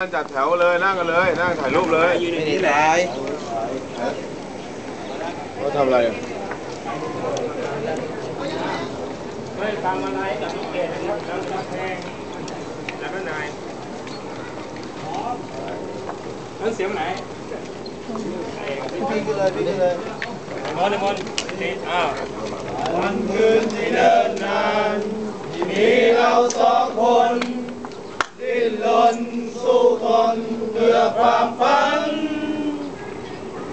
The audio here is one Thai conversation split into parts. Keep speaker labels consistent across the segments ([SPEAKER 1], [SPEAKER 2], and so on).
[SPEAKER 1] จัดแถวเลยนั่งกันเลย นั่งถ่ายรูปเลย
[SPEAKER 2] ยืนอย่างนี้แหละ
[SPEAKER 1] เขาทำอะไรอะ
[SPEAKER 2] ไม่ทำอะไรกับลูกเกดนะครับแล้วก็แพงแล้วก็นายนั่นเสียงไหน
[SPEAKER 3] พี่ก็เลยพี่ก็เลย
[SPEAKER 2] มอนมอนนี่อ้าว
[SPEAKER 3] วันคืนที่เดินนานที่มีเราสองคนดิ้นรน สู้ทนเพื่อความฝัน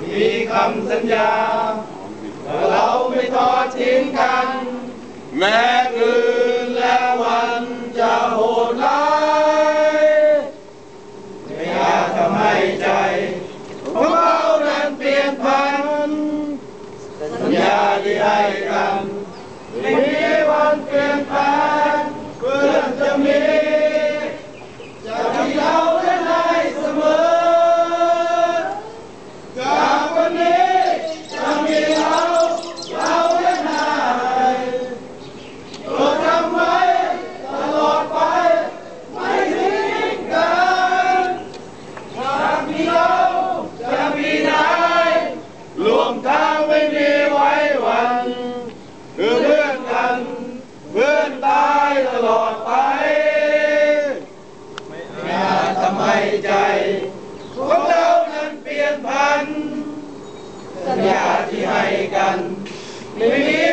[SPEAKER 3] มีคำสัญญาว่าเราไม่ทอดทิ้งกัน แม้ ให้